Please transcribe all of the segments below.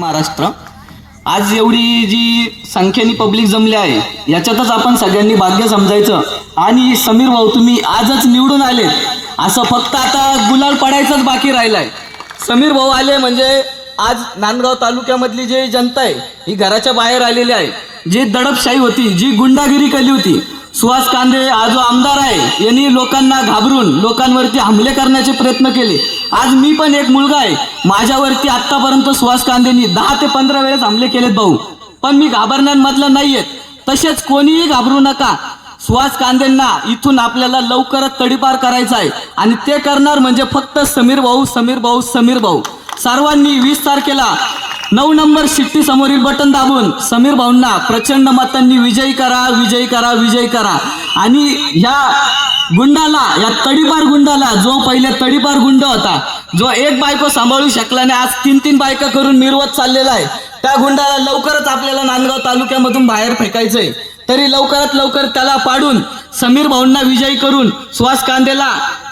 महाराष्ट्र. आज एवढी जी संख्येने पब्लिक जमली आहे याच्यातच आपण सगळ्यांनी भाग्य समजायचं. आणि समीर भाऊ तुम्ही आजच निवडून आले. असं फक्त आता गुलाल पडायचंच बाकी राहिलाय. समीर भाऊ आले म्हणजे आज नांदगाव तालुक्यामधली जी जनता आहे ही घराच्या बाहेर आलेली आहे. जी दडपशाही होती जी गुंडागिरी केली होती सुहास कांदे हा जो आमदार आहे यांनी लोकांना घाबरून लोकांवरती हमले करण्याचे प्रयत्न केले. आज मी पण एक मुलगा आहे. माझ्यावरती आत्तापर्यंत सुहास कांदेनी दहा ते पंधरा वेळेस हमले केलेत भाऊ. पण मी घाबरण्यांमधलं नाही आहेत तसेच कोणीही घाबरू नका. सुहास कांदेंना इथून आपल्याला लवकरच तडीपार करायचा आहे. आणि ते करणार म्हणजे फक्त समीर भाऊ समीर भाऊ समीर भाऊ. सर्वांनी वीस तारखेला नऊ नंबर शिट्टी समोरील बटन दाबून समीर भाऊंना प्रचंड मतांनी विजयी करा विजयी करा विजयी करा. आणि ह्या गुंडाला या तडीपार गुंडाला जो पहिले तडीपार गुंड होता जो एक बायको सांभाळू शकला नाही आज तीन तीन बायका करून मिरवत चाललेला आहे. त्या गुंडाला लवकरच आपल्याला नांदगाव तालुक्यामधून बाहेर फेकायचंय. तरी लवकरात लवकर त्याला पाडून समीर भाऊंना विजयी करून सुहास कांदेला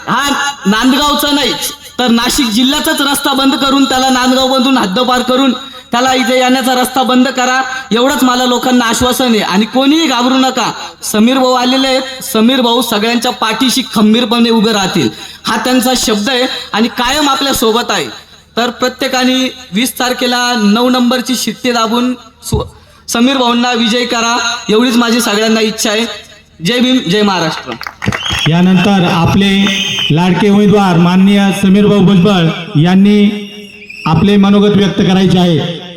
हा नांदगावचा नाही तर नाशिक जिल्ह्याचाच रस्ता बंद करून त्याला नांदगावमधून हद्दपार करून त्याला इथे येण्याचा रस्ता बंद करा. एवढंच मला लोकांना आश्वासन आहे. आणि कोणीही घाबरू नका. समीर भाऊ आलेले आहेत. समीर भाऊ सगळ्यांच्या पाठीशी खंबीरपणे उभे राहतील. हा त्यांचा शब्द आहे आणि कायम आपल्यासोबत आहे. तर प्रत्येकाने वीस तारखेला नऊ नंबरची शिट्टी दाबून समीर भाऊंना विजय करा. एवढीच माझी सगळ्यांना इच्छा आहे. जय भीम जय महाराष्ट्र. यानंतर आपले लाडके उमेदवार माननीय समीर भाऊ भुजबळ यांनी आपले मनोगत व्यक्त करायचे आहे.